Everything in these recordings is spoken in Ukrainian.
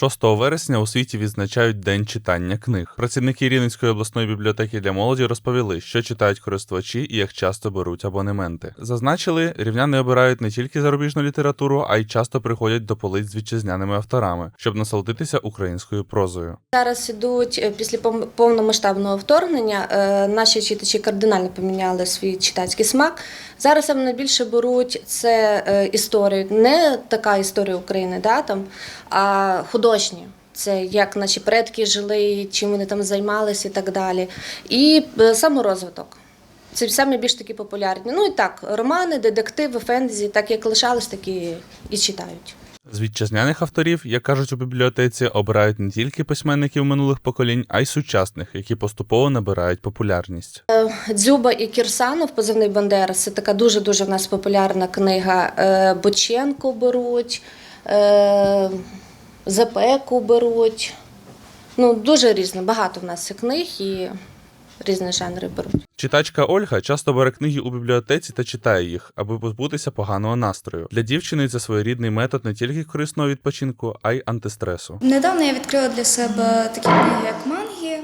6 вересня у світі відзначають День читання книг. Працівники Рівненської обласної бібліотеки для молоді розповіли, що читають користувачі і як часто беруть абонементи. Зазначили, рівняни обирають не тільки зарубіжну літературу, а й часто приходять до полиць з вітчизняними авторами, щоб насолодитися українською прозою. Зараз ідуть е, після повномасштабного вторгнення. е, Наші читачі кардинально поміняли свій читацький смак. Зараз вони найбільше беруть це е, історію, не така історія України, да, там, а художні. Це як наші предки жили, чим вони там займалися і так далі. І е, саморозвиток. Це самі більш такі популярні. Ну і так, романи, детективи, фентезі, так як лишались, так і, і читають. З вітчизняних авторів, як кажуть у бібліотеці, обирають не тільки письменників минулих поколінь, а й сучасних, які поступово набирають популярність. Дзюба і Кірсанов, позивний Бандера, це така дуже-дуже в нас популярна книга. Е, Боченко беруть, е, Запеку беруть. Ну, дуже різно, багато в нас цих книг і різні жанри беруть. Читачка Ольга часто бере книги у бібліотеці та читає їх, аби позбутися поганого настрою. Для дівчини це своєрідний метод не тільки корисного відпочинку, а й антистресу. Недавно я відкрила для себе такі книги, як манги.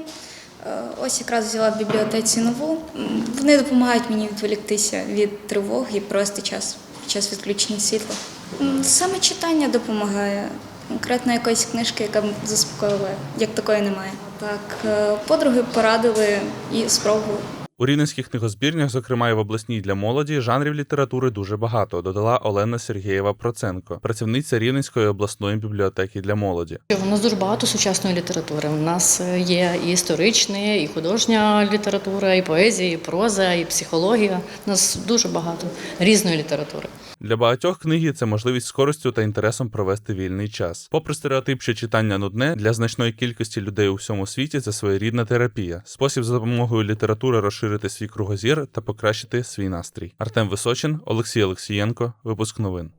Е, Ось якраз взяла в бібліотеці нову. Вони допомагають мені відволіктися від тривог і провести час під час відключення світла. Саме читання допомагає. Конкретно якоїсь книжки, яка б заспокоювала, як такої немає. Так, е, подруги порадили і спробували. У рівненських книгозбірнях, зокрема і в обласній для молоді, жанрів літератури дуже багато, додала Олена Сергієва Проценко, працівниця Рівненської обласної бібліотеки для молоді. У нас дуже багато сучасної літератури. У нас є і історична, і художня література, і поезія, і проза, і психологія. У нас дуже багато різної літератури. Для багатьох книги це можливість з користю та інтересом провести вільний час. Попри стереотип, що читання нудне, для значної кількості людей у всьому світі це своєрідна терапія, спосіб за допомогою літератури розширити свій кругозір та покращити свій настрій. Артем Височин, Олексій Олексієнко, випуск новин.